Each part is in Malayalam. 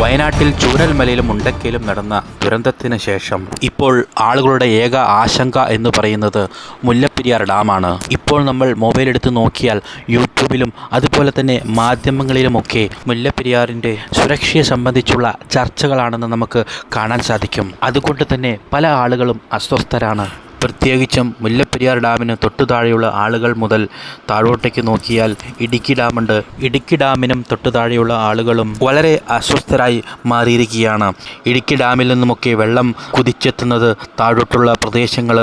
വയനാട്ടിൽ ചൂരൽമലയിലും മുണ്ടക്കയിലും നടന്ന ദുരന്തത്തിന് ശേഷം ഇപ്പോൾ ആളുകളുടെ ഏക ആശങ്ക എന്ന് പറയുന്നത് മുല്ലപ്പെരിയാർ ഡാമാണ്. ഇപ്പോൾ നമ്മൾ മൊബൈൽ എടുത്ത് നോക്കിയാൽ യൂട്യൂബിലും അതുപോലെ തന്നെ മാധ്യമങ്ങളിലുമൊക്കെ മുല്ലപ്പെരിയാറിന്റെ സുരക്ഷയെ സംബന്ധിച്ചുള്ള ചർച്ചകളാണെന്ന് നമുക്ക് കാണാൻ സാധിക്കും. അതുകൊണ്ട് തന്നെ പല ആളുകളും അസ്വസ്ഥരാണ്. പ്രത്യേകിച്ചും മുല്ലപ്പെരിയാർ ഡാമിന് തൊട്ടു താഴെയുള്ള ആളുകൾ മുതൽ താഴോട്ടേക്ക് നോക്കിയാൽ ഇടുക്കി ഡാമുണ്ട്. ഇടുക്കി ഡാമിനും തൊട്ടു താഴെയുള്ള ആളുകളും വളരെ അസ്വസ്ഥരായി മാറിയിരിക്കുകയാണ്. ഇടുക്കി ഡാമിൽ നിന്നുമൊക്കെ വെള്ളം കുതിച്ചെത്തുന്നത് താഴോട്ടുള്ള പ്രദേശങ്ങൾ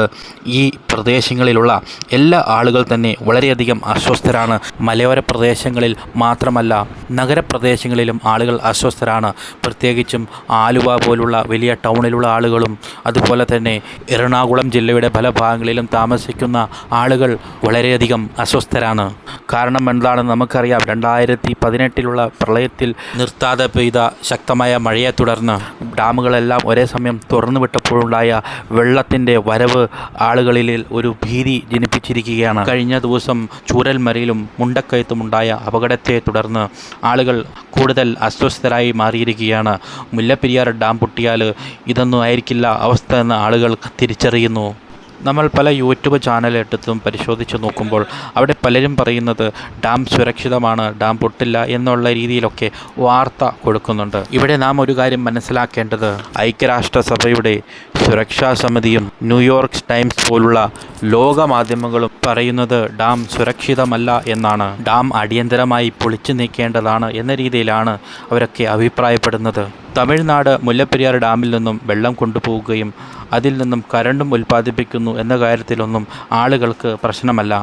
ഈ പ്രദേശങ്ങളിലുള്ള എല്ലാ ആളുകൾ തന്നെ വളരെയധികം അസ്വസ്ഥരാണ്. മലയോര പ്രദേശങ്ങളിൽ മാത്രമല്ല നഗരപ്രദേശങ്ങളിലും ആളുകൾ അസ്വസ്ഥരാണ്. പ്രത്യേകിച്ചും ആലുവ പോലുള്ള വലിയ ടൗണിലുള്ള ആളുകളും അതുപോലെ തന്നെ എറണാകുളം ജില്ലയുടെ പല ഭാഗങ്ങളിലും താമസിക്കുന്ന ആളുകൾ വളരെയധികം അസ്വസ്ഥരാണ്. കാരണം എന്താണെന്ന് നമുക്കറിയാം രണ്ടായിരത്തി പതിനെട്ടിലുള്ള പ്രളയത്തിൽ നിർത്താതെ പെയ്ത ശക്തമായ മഴയെ തുടർന്ന് ഡാമുകളെല്ലാം ഒരേ സമയം തുറന്നു വിട്ടപ്പോഴുണ്ടായ വെള്ളത്തിന്റെ വരവ് ആളുകളിൽ ഒരു ഭീതി ജനിപ്പിച്ചിരിക്കുകയാണ്. കഴിഞ്ഞ ദിവസം ചൂരൽമരയിലും മുണ്ടക്കയത്തുമുണ്ടായ അപകടത്തെ തുടർന്ന് ആളുകൾ കൂടുതൽ അസ്വസ്ഥരായി മാറിയിരിക്കുകയാണ്. മുല്ലപ്പെരിയാർ ഡാം പൊട്ടിയാൽ ഇതൊന്നും ആയിരിക്കില്ല അവസ്ഥ എന്ന് ആളുകൾ തിരിച്ചറിയുന്നു. നമ്മൾ പല യൂട്യൂബ് ചാനലെടുത്തും പരിശോധിച്ച് നോക്കുമ്പോൾ അവിടെ പലരും പറയുന്നത് ഡാം സുരക്ഷിതമാണ് ഡാം പൊട്ടില്ല എന്നുള്ള രീതിയിലൊക്കെ വാർത്ത കൊടുക്കുന്നുണ്ട്. ഇവിടെ നാം ഒരു കാര്യം മനസ്സിലാക്കേണ്ടത് ഐക്യരാഷ്ട്രസഭയുടെ സുരക്ഷാ സമിതിയും ന്യൂയോർക്ക് ടൈംസ് പോലുള്ള ലോക മാധ്യമങ്ങളും പറയുന്നത് ഡാം സുരക്ഷിതമല്ല എന്നാണ്. ഡാം അടിയന്തരമായി പൊളിച്ചു നീക്കേണ്ടതാണ് എന്ന രീതിയിലാണ് അവരൊക്കെ അഭിപ്രായപ്പെടുന്നത്. തമിഴ്നാട് മുല്ലപ്പെരിയാർ ഡാമിൽ നിന്നും വെള്ളം കൊണ്ടുപോവുകയും അതിൽ നിന്നും കരണ്ടും ഉൽപ്പാദിപ്പിക്കുന്നു എന്ന കാര്യത്തിലൊന്നും ആളുകൾക്ക് പ്രശ്നമല്ല.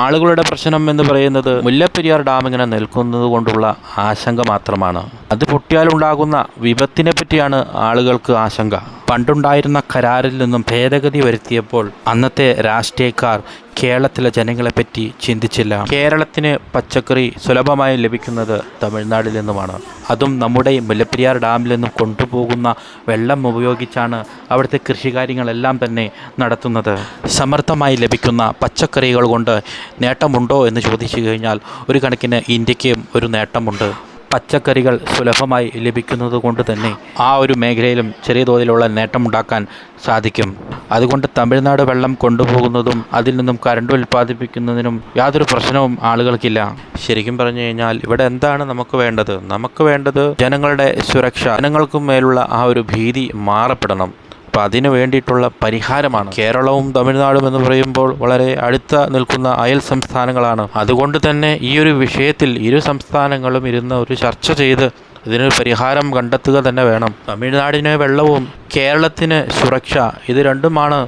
ആളുകളുടെ പ്രശ്നം എന്ന് പറയുന്നത് മുല്ലപ്പെരിയാർ ഡാം ഇങ്ങനെ നിൽക്കുന്നത് കൊണ്ടുള്ള ആശങ്ക മാത്രമാണ്. അത് പൊട്ടിയാലുണ്ടാകുന്ന വിപത്തിനെ പറ്റിയാണ് ആളുകൾക്ക് ആശങ്ക. പണ്ടുണ്ടായിരുന്ന കരാറിൽ നിന്നും ഭേദഗതി വരുത്തിയപ്പോൾ അന്നത്തെ രാഷ്ട്രീയക്കാർ കേരളത്തിലെ ജനങ്ങളെപ്പറ്റി ചിന്തിച്ചില്ല. കേരളത്തിന് പച്ചക്കറി സുലഭമായി ലഭിക്കുന്നത് തമിഴ്നാട്ടിൽ നിന്നുമാണ്. അതും നമ്മുടെ മുല്ലപ്പെരിയാർ ഡാമിൽ നിന്നും കൊണ്ടുപോകുന്ന വെള്ളം ഉപയോഗിച്ചാണ് അവിടുത്തെ കൃഷികാര്യങ്ങളെല്ലാം തന്നെ നടത്തുന്നത്. സമർത്ഥമായി ലഭിക്കുന്ന പച്ചക്കറികൾ കൊണ്ട് നേട്ടമുണ്ടോ എന്ന് ചോദിച്ചു കഴിഞ്ഞാൽ ഒരു കണക്കിന് ഇന്ത്യക്കും ഒരു നേട്ടമുണ്ട്. പച്ചക്കറികൾ സുലഭമായി ലഭിക്കുന്നത് കൊണ്ട് തന്നെ ആ ഒരു മേഖലയിലും ചെറിയ തോതിലുള്ള നേട്ടമുണ്ടാക്കാൻ സാധിക്കും. അതുകൊണ്ട് തമിഴ്നാട് വെള്ളം കൊണ്ടുപോകുന്നതും അതിൽ നിന്നും കരണ്ട് ഉൽപ്പാദിപ്പിക്കുന്നതിനും യാതൊരു പ്രശ്നവും ആളുകൾക്കില്ല. ശരിക്കും പറഞ്ഞു കഴിഞ്ഞാൽ ഇവിടെ എന്താണ് നമുക്ക് വേണ്ടത്? നമുക്ക് വേണ്ടത് ജനങ്ങളുടെ സുരക്ഷ ജനങ്ങൾക്കും മേലുള്ള ആ ഒരു ഭീതി മാറപ്പെടണം. അപ്പം അതിന് വേണ്ടിയിട്ടുള്ള പരിഹാരമാണ് കേരളവും തമിഴ്നാടും എന്ന് പറയുമ്പോൾ വളരെ അടുത്ത നിൽക്കുന്ന അയൽ സംസ്ഥാനങ്ങളാണ്. അതുകൊണ്ട് തന്നെ ഈ ഒരു വിഷയത്തിൽ ഇരു സംസ്ഥാനങ്ങളും ഇരുന്ന് ഒരു ചർച്ച ചെയ്ത് ഇതിനൊരു പരിഹാരം കണ്ടെത്തുക തന്നെ വേണം. തമിഴ്നാടിന് വെള്ളവും കേരളത്തിന് സുരക്ഷ ഇത് രണ്ടുമാണ്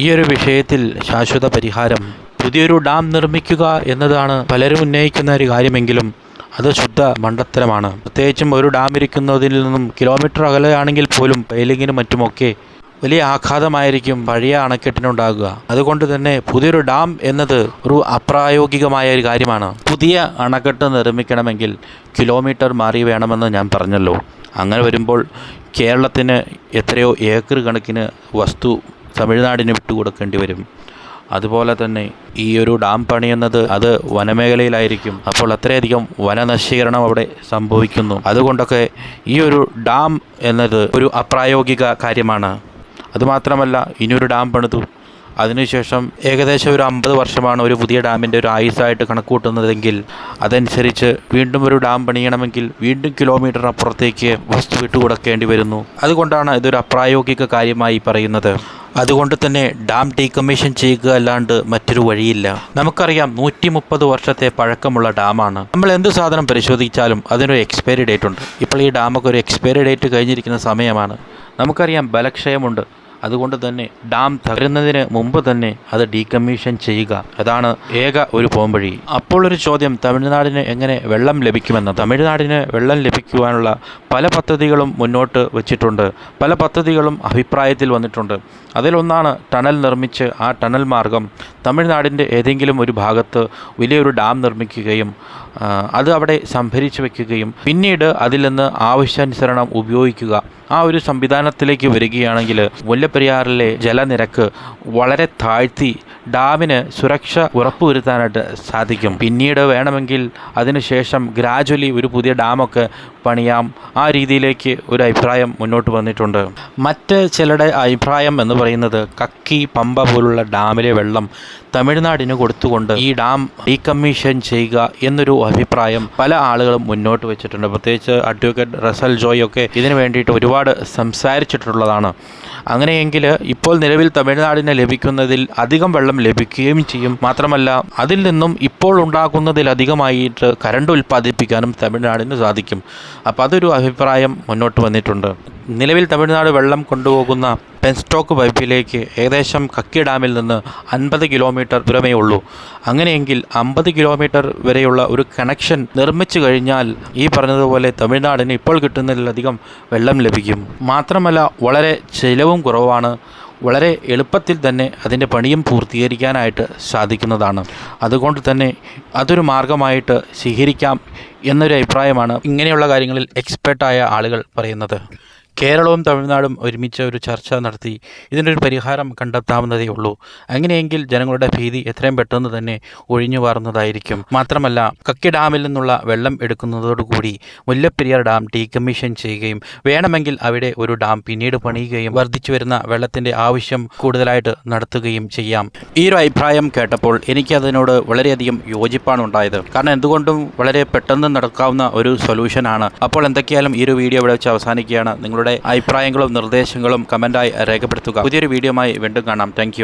ഈ ഒരു വിഷയത്തിൽ ശാശ്വത പരിഹാരം. പുതിയൊരു ഡാം നിർമ്മിക്കുക എന്നതാണ് പലരും ഉന്നയിക്കുന്ന ഒരു കാര്യമെങ്കിലും അത് ശുദ്ധ മണ്ടത്തരമാണ്. പ്രത്യേകിച്ചും ഒരു ഡാം ഇരിക്കുന്നതിൽ നിന്നും കിലോമീറ്റർ അകലെയാണെങ്കിൽ പോലും പെയിലിങ്ങിനും മറ്റുമൊക്കെ വലിയ ആഘാതമായിരിക്കും പഴയ അണക്കെട്ടിനുണ്ടാകുക. അതുകൊണ്ട് തന്നെ പുതിയൊരു ഡാം എന്നത് ഒരു അപ്രായോഗികമായ ഒരു കാര്യമാണ്. പുതിയ അണക്കെട്ട് നിർമ്മിക്കണമെങ്കിൽ കിലോമീറ്റർ മാറി വേണമെന്ന് ഞാൻ പറഞ്ഞല്ലോ. അങ്ങനെ വരുമ്പോൾ കേരളത്തിന് എത്രയോ ഏക്കർ കണക്കിന് വസ്തു തമിഴ്നാടിന് വിട്ടുകൊടുക്കേണ്ടി വരും. അതുപോലെ തന്നെ ഈ ഒരു ഡാം പണിയുന്നത് അത് വനമേഖലയിലായിരിക്കും. അപ്പോൾ അത്രയധികം വനനശീകരണം അവിടെ സംഭവിക്കുന്നു. അതുകൊണ്ടൊക്കെ ഈ ഒരു ഡാം എന്നത് ഒരു അപ്രായോഗിക കാര്യമാണ്. അതുമാത്രമല്ല ഇനിയൊരു ഡാം പണിതു. അതിനുശേഷം ഏകദേശം ഒരു അമ്പത് വർഷമാണ് ഒരു പുതിയ ഡാമിന്റെ ഒരു ആയുസ്സായിട്ട് കണക്കുകൂട്ടുന്നതെങ്കിൽ അതനുസരിച്ച് വീണ്ടും ഒരു ഡാം പണിയണമെങ്കിൽ വീണ്ടും കിലോമീറ്റർ അപ്പുറത്തേക്ക് വസ്തു വിട്ടുകൊടുക്കേണ്ടി വരുന്നു. അതുകൊണ്ടാണ് ഇതൊരു അപ്രായോഗിക കാര്യമായി പറയുന്നത്. അതുകൊണ്ട് തന്നെ ഡാം ഡീകമ്മീഷൻ ചെയ്യുക അല്ലാണ്ട് മറ്റൊരു വഴിയില്ല. നമുക്കറിയാം നൂറ്റി മുപ്പത് വർഷത്തെ പഴക്കമുള്ള ഡാമാണ്. നമ്മൾ എന്ത് സാധനം പരിശോധിച്ചാലും അതിനൊരു എക്സ്പയറി ഡേറ്റ് ഉണ്ട്. ഇപ്പോൾ ഈ ഡാമൊക്കെ ഒരു എക്സ്പയറി ഡേറ്റ് കഴിഞ്ഞിരിക്കുന്ന സമയമാണ്. നമുക്കറിയാം ബലക്ഷയമുണ്ട്. അതുകൊണ്ട് തന്നെ ഡാം തകരുന്നതിന് മുമ്പ് തന്നെ അത് ഡീകമ്മീഷൻ ചെയ്യുക. അതാണ് ഏക ഒരു പോംവഴി. അപ്പോൾ ഒരു ചോദ്യം തമിഴ്നാടിന് എങ്ങനെ വെള്ളം ലഭിക്കുമെന്ന്? തമിഴ്നാടിന് വെള്ളം ലഭിക്കുവാനുള്ള പല പദ്ധതികളും മുന്നോട്ട് വച്ചിട്ടുണ്ട്. പല പദ്ധതികളും അഭിപ്രായത്തിൽ വന്നിട്ടുണ്ട്. അതിലൊന്നാണ് ടണൽ നിർമ്മിച്ച് ആ ടണൽ മാർഗം. തമിഴ്നാടിന്റെ ഏതെങ്കിലും ഒരു ഭാഗത്ത് വലിയൊരു ഡാം നിർമ്മിക്കുകയും അത് അവിടെ സംഭരിച്ചു വെക്കുകയും പിന്നീട് അതിൽ നിന്ന് ആവശ്യാനുസരണം ഉപയോഗിക്കുക. ആ ഒരു സംവിധാനത്തിലേക്ക് വരികയാണെങ്കിൽ മുല്ലപ്പെരിയാറിലെ ജലനിരക്ക് വളരെ താഴ്ത്തി ഡാമിന് സുരക്ഷ ഉറപ്പുവരുത്താനായിട്ട് സാധിക്കും. പിന്നീട് വേണമെങ്കിൽ അതിനുശേഷം ഗ്രാജ്വലി ഒരു പുതിയ ഡാമൊക്കെ പണിയാം. ആ രീതിയിലേക്ക് ഒരു അഭിപ്രായം മുന്നോട്ട് വന്നിട്ടുണ്ട്. മറ്റ് ചിലരുടെ അഭിപ്രായം എന്ന് പറയുന്നത് കക്കി പമ്പ പോലുള്ള ഡാമിലെ വെള്ളം തമിഴ്നാടിന് കൊടുത്തുകൊണ്ട് ഈ ഡാം ഡീകമ്മീഷൻ ചെയ്യുക എന്നൊരു അഭിപ്രായം പല ആളുകളും മുന്നോട്ട് വെച്ചിട്ടുണ്ട്. പ്രത്യേകിച്ച് അഡ്വക്കേറ്റ് റസൽ ജോയ് ഒക്കെ ഇതിനു വേണ്ടിയിട്ട് ഒരുപാട് സംസാരിച്ചിട്ടുള്ളതാണ്. അങ്ങനെയെങ്കിൽ ഇപ്പോൾ നിലവിൽ തമിഴ്നാടിന് ലഭിക്കുന്നതിൽ അധികം വെള്ളം ലഭിക്കുകയും ചെയ്യും. മാത്രമല്ല അതിൽ നിന്നും ഇപ്പോൾ ഉണ്ടാക്കുന്നതിലധികമായിട്ട് കരണ്ട് ഉൽപ്പാദിപ്പിക്കാനും തമിഴ്നാടിന് സാധിക്കും. അപ്പോൾ അതൊരു അഭിപ്രായം മുന്നോട്ട് വന്നിട്ടുണ്ട്. നിലവിൽ തമിഴ്നാട് വെള്ളം കൊണ്ടുപോകുന്ന പെൻസ്റ്റോക്ക് പൈപ്പിലേക്ക് ഏകദേശം കക്കി ഡാമിൽ നിന്ന് അൻപത് കിലോമീറ്റർ ദൂരമേ ഉള്ളൂ. അങ്ങനെയെങ്കിൽ അമ്പത് കിലോമീറ്റർ വരെയുള്ള ഒരു കണക്ഷൻ നിർമ്മിച്ചു കഴിഞ്ഞാൽ ഈ പറഞ്ഞതുപോലെ തമിഴ്നാടിന് ഇപ്പോൾ കിട്ടുന്നതിലധികം വെള്ളം ലഭിക്കും. മാത്രമല്ല വളരെ ചിലവും കുറവാണ്. വളരെ എളുപ്പത്തിൽ തന്നെ അതിന്റെ പണിയും പൂർത്തീകരിക്കാനായിട്ട് സാധിക്കുന്നതാണ്. അതുകൊണ്ട് തന്നെ അതൊരു മാർഗമായിട്ട് സ്വീകരിക്കാം എന്നൊരു അഭിപ്രായമാണ് ഇങ്ങനെയുള്ള കാര്യങ്ങളിൽ എക്സ്പെർട്ടായ ആളുകൾ പറയുന്നത്. കേരളവും തമിഴ്നാടും ഒരുമിച്ച് ഒരു ചർച്ച നടത്തി ഇതിനൊരു പരിഹാരം കണ്ടെത്താവുന്നതേ ഉള്ളൂ. അങ്ങനെയെങ്കിൽ ജനങ്ങളുടെ ഭീതി എത്രയും പെട്ടെന്ന് തന്നെ ഒഴിഞ്ഞു മാറുന്നതായിരിക്കും മാത്രമല്ല കക്കി ഡാമിൽ നിന്നുള്ള വെള്ളം എടുക്കുന്നതോടുകൂടി മുല്ലപ്പെരിയാർ ഡാം ഡീകമ്മീഷൻ ചെയ്യുകയും വേണമെങ്കിൽ അവിടെ ഒരു ഡാം പിന്നീട് പണിയുകയും വർദ്ധിച്ചു വരുന്ന വെള്ളത്തിന്റെ ആവശ്യം കൂടുതലായിട്ട് നടത്തുകയും ചെയ്യാം. ഈ ഒരു അഭിപ്രായം കേട്ടപ്പോൾ എനിക്ക് അതിനോട് വളരെയധികം യോജിപ്പാണ് ഉണ്ടായത്. കാരണം എന്തുകൊണ്ടും വളരെ പെട്ടെന്ന് നടക്കാവുന്ന ഒരു സൊല്യൂഷനാണ്. അപ്പോൾ എന്തൊക്കെയാലും ഈ ഒരു വീഡിയോ ഇവിടെ വെച്ച് അവസാനിക്കുകയാണ്. നിങ്ങളുടെ അഭിപ്രായങ്ങളും നിർദ്ദേശങ്ങളും കമന്റായി രേഖപ്പെടുത്തുക. പുതിയൊരു വീഡിയോമായി വീണ്ടും കാണാം. താങ്ക്